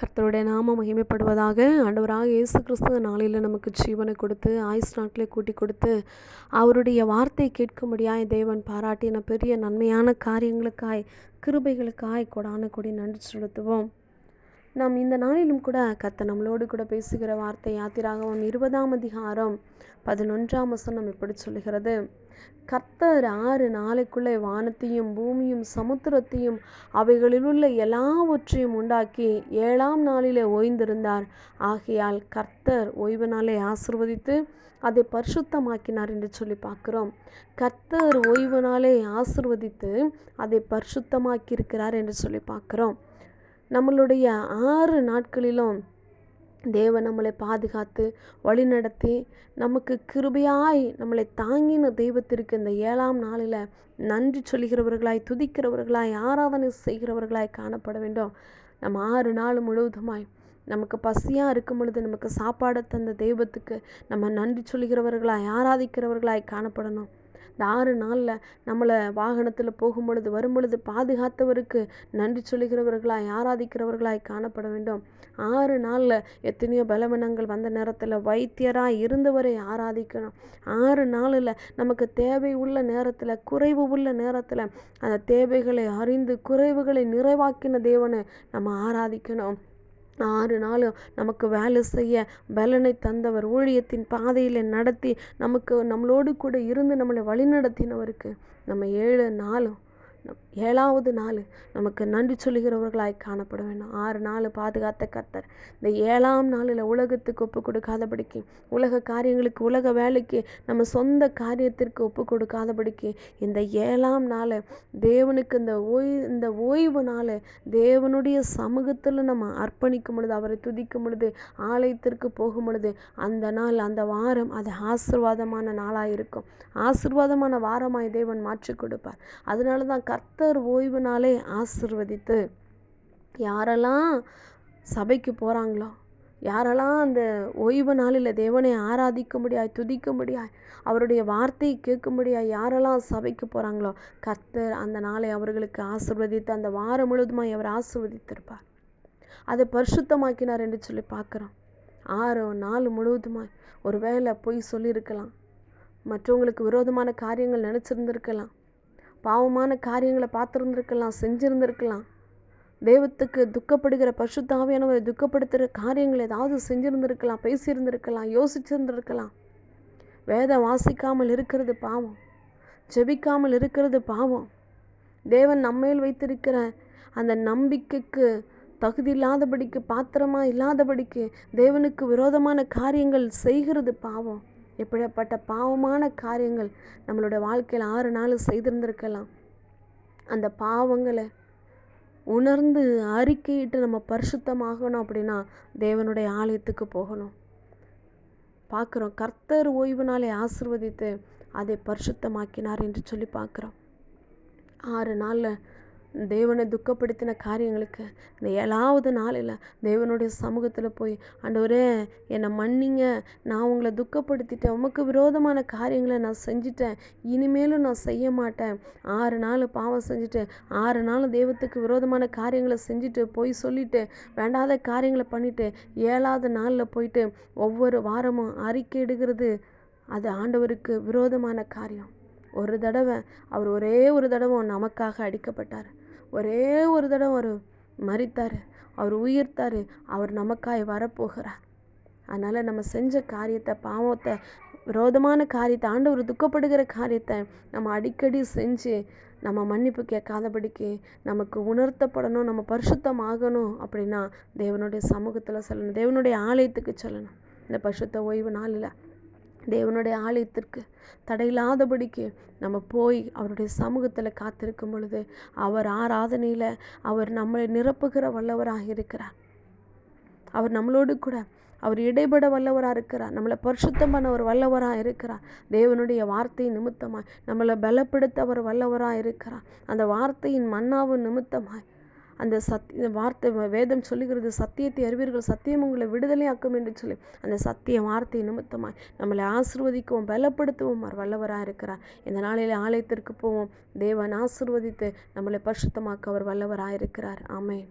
கர்த்தருடைய நாம மகிமைப்படுவதாக ஆண்டவராக இயேசு கிறிஸ்துவ நாளில் நமக்கு ஜீவனை கொடுத்து ஆயுஸ் நாட்களை கூட்டி கொடுத்து அவருடைய வார்த்தை கேட்கும்படியாய் தேவன் பாராட்டின பெரிய நன்மையான காரியங்களுக்காய் கிருபைகளுக்காய் கொடான கொடி நன்றி செலுத்துவோம். நாம் இந்த நாளிலும் கூட கத்த நம்மளோடு கூட பேசுகிற வார்த்தை யாத்திராகவும் இருபதாம் அதிகாரம் பதினொன்றாம் வசனம் இப்படி சொல்லுகிறது. கர்த்தர் ஆறு நாளைக்குள்ளே வானத்தையும் பூமியும் சமுத்திரத்தையும் அவைகளில் உள்ள எல்லாவற்றையும் உண்டாக்கி ஏழாம் நாளிலே ஓய்ந்திருந்தார். ஆகையால் கர்த்தர் ஓய்வு நாளை ஆசிர்வதித்து அதை பரிசுத்தமாக்கினார் என்று சொல்லி பார்க்குறோம். கர்த்தர் ஓய்வு நாளை ஆசிர்வதித்து அதை பரிசுத்தமாக்கி இருக்கிறார் என்று சொல்லி பார்க்குறோம். நம்மளுடைய ஆறு நாட்களிலும் தேவன் நம்மளை பாதுகாத்து வழிநடத்தி நமக்கு கிருபையாய் நம்மளை தாங்கின தெய்வத்திற்கு இந்த ஏழாம் நாளில் நன்றி சொல்கிறவர்களாய் துதிக்கிறவர்களாய் ஆராதனை செய்கிறவர்களாய் காணப்பட வேண்டும். நம்ம ஆறு நாள் முழுவதுமாய் நமக்கு பசியாக இருக்கும் பொழுது நமக்கு சாப்பாடு தந்த தெய்வத்துக்கு நம்ம நன்றி சொல்கிறவர்களாய் ஆராதிக்கிறவர்களாய் காணப்படணும். இந்த ஆறு நாளில் நம்மளை வாகனத்தில் போகும் பொழுது வரும் பொழுது பாதுகாத்தவருக்கு நன்றி சொல்லுகிறவர்களாய் ஆராதிக்கிறவர்களாய் காணப்பட வேண்டும். ஆறு நாளில் எத்தனையோ பலவீனங்கள் வந்த நேரத்தில் வைத்தியராக இருந்தவரை ஆராதிக்கணும். ஆறு நாளில் நமக்கு தேவை உள்ள நேரத்தில் குறைவு உள்ள நேரத்தில் அந்த தேவைகளை அறிந்து குறைவுகளை நிறைவாக்கின தேவனை நம்ம ஆராதிக்கணும். ஆறு நாளும் நமக்கு வேலை செய்ய பலனை தந்தவர் ஊழியத்தின் பாதையில் நடத்தி நமக்கு நம்மளோடு கூட இருந்து நம்மளை வழிநடத்தினவருக்கு நம்ம ஏழு நாளும் ஏழாவது நாள் நமக்கு நன்றி சொல்லுகிறவர்களாய் காணப்பட வேண்டும். ஆறு நாள் பாதுகாத்த கர்த்தர். இந்த ஏழாம் நாளில் உலகத்துக்கு ஒப்பு கொடுக்காதபடிக்கு உலக காரியங்களுக்கு உலக வேலைக்கு நம்ம சொந்த காரியத்திற்கு ஒப்பு கொடுக்காதபடிக்கு இந்த ஏழாம் நாள் தேவனுக்கு இந்த ஓய் இந்த ஓய்வு நாள் தேவனுடைய சமூகத்தில் நம்ம அர்ப்பணிக்கும் பொழுது அவரை துதிக்கும் பொழுது ஆலயத்திற்கு போகும் பொழுது அந்த நாள் அந்த வாரம் அது ஆசிர்வாதமான நாளாக இருக்கும். ஆசிர்வாதமான வாரமாய் தேவன் மாற்றி கொடுப்பார். அதனால தான் கர்த்தர் ஓய்வு நாளை ஆசிர்வதித்து யாரெல்லாம் சபைக்கு போகிறாங்களோ யாரெல்லாம் அந்த ஓய்வு நாளில் தேவனை ஆராதிக்க முடியாது துதிக்க முடியாது அவருடைய வார்த்தையை கேட்க முடியாது யாரெல்லாம் சபைக்கு போகிறாங்களோ கர்த்தர் அந்த நாளை அவர்களுக்கு ஆசிர்வதித்து அந்த வாரம் முழுவதுமாய் அவர் ஆசிர்வதித்திருப்பார். அதை பரிசுத்தமாக்கினார் என்று சொல்லி பார்க்குறோம். ஆறு நாள் முழுவதுமாய் ஒரு வேளை பொய் சொல்லியிருக்கலாம். மற்றவங்களுக்கு விரோதமான காரியங்கள் நினச்சிருந்துருக்கலாம். பாவமான காரியங்களை பார்த்துருந்துருக்கலாம் செஞ்சுருந்துருக்கலாம். தெய்வத்துக்கு துக்கப்படுகிற பசுத்தாவியானவரை துக்கப்படுத்துகிற காரியங்கள் ஏதாவது செஞ்சுருந்துருக்கலாம் பேசியிருந்திருக்கலாம் யோசிச்சிருந்துருக்கலாம். வேதம் வாசிக்காமல் இருக்கிறது பாவம். ஜெபிக்காமல் இருக்கிறது பாவம். தேவன் நம்மேல் வைத்திருக்கிற அந்த நம்பிக்கைக்கு தகுதி இல்லாதபடிக்கு பாத்திரமா இல்லாதபடிக்கு தேவனுக்கு விரோதமான காரியங்கள் செய்கிறது பாவம். எப்படிப்பட்ட பாவமான காரியங்கள் நம்மளோட வாழ்க்கையில் ஆறு நாள் செய்திருந்திருக்கலாம். அந்த பாவங்களை உணர்ந்து அறிக்கையிட்டு நம்ம பரிசுத்தமாகணும் அப்படின்னா தேவனுடைய ஆலயத்துக்கு போகணும். பார்க்குறோம் கர்த்தர் ஓய்வு நாளை ஆசிர்வதித்து அதை பரிசுத்தமாக்கினார் என்று சொல்லி பார்க்குறோம். ஆறு நாளில் தேவனை துக்கப்படுத்தின காரியங்களுக்கு இந்த ஏழாவது நாளில் தேவனுடைய சமூகத்தில் போய் ஆண்டவரே என்னை மன்னிங்க. நான் உங்களை துக்கப்படுத்திட்டேன். உமக்கு விரோதமான காரியங்களை நான் செஞ்சிட்டேன். இனிமேலும் நான் செய்ய மாட்டேன். ஆறு நாள் பாவம் செஞ்சுட்டு ஆறு நாள் தெய்வத்துக்கு விரோதமான காரியங்களை செஞ்சுட்டு போய் சொல்லிட்டு வேண்டாத காரியங்களை பண்ணிவிட்டு ஏழாவது நாளில் போயிட்டு ஒவ்வொரு வாரமும் அறிக்கை எடுக்கிறது. அது ஆண்டவருக்கு விரோதமான காரியம். ஒரு தடவை அவர் ஒரே ஒரு தடவை நமக்காக அடிக்கப்பட்டார். ஒரே ஒரு தடவை அவர் மறித்தார் அவர் உயிர்த்தார். அவர் நமக்காய் வரப்போகிறார். அதனால் நம்ம செஞ்ச காரியத்தை பாவத்தை விரோதமான காரியத்தை ஆண்டவர் துக்கப்படுகிற காரியத்தை நம்ம அடிக்கடி செஞ்சு நம்ம மன்னிப்பு கேட்காதபடிக்கு நமக்கு உணர்த்தப்படணும் நம்ம பரிசுத்தமாகணும் அப்படின்னா தேவனுடைய சமூகத்தில் சொல்லணும். தேவனுடைய ஆலயத்துக்கு சொல்லணும். இந்த பரிசுத்த ஓய்வு நாளில் தேவனுடைய ஆலயத்திற்கு தடையில்லாதபடிக்கு நம்ம போய் அவருடைய சமூகத்தில் காத்திருக்கும் பொழுது அவர் ஆராதனையில் அவர் நம்மளை நிரப்புகிற வல்லவராக இருக்கிறார். அவர் நம்மளோடு கூட அவர் இடைபட வல்லவராக இருக்கிறார். நம்மளை பரிசுத்தம் பண்ண ஒரு வல்லவராக இருக்கிறார். தேவனுடைய வார்த்தை நிமித்தமாய் நம்மளை பலப்படுத்த அவர் வல்லவராக இருக்கிறார். அந்த வார்த்தையின் மன்னாவு நிமித்தமாய் அந்த சத் வார்த்தை வேதம் சொல்லுகிறது சத்தியத்தை அறிவீர்கள் சத்தியம் உங்களை விடுதலையாக்கும் என்று சொல்லி அந்த சத்திய வார்த்தை நிமித்தமாய் நம்மளை ஆசிர்வதிக்கவும் பலப்படுத்தவும் அவர் வல்லவராக இருக்கிறார். இந்த நாளில் ஆலயத்திற்கு போவோம். தேவன் ஆசிர்வதித்து நம்மளை பரிசுத்தமாக்க அவர் வல்லவராக இருக்கிறார். ஆமேன்.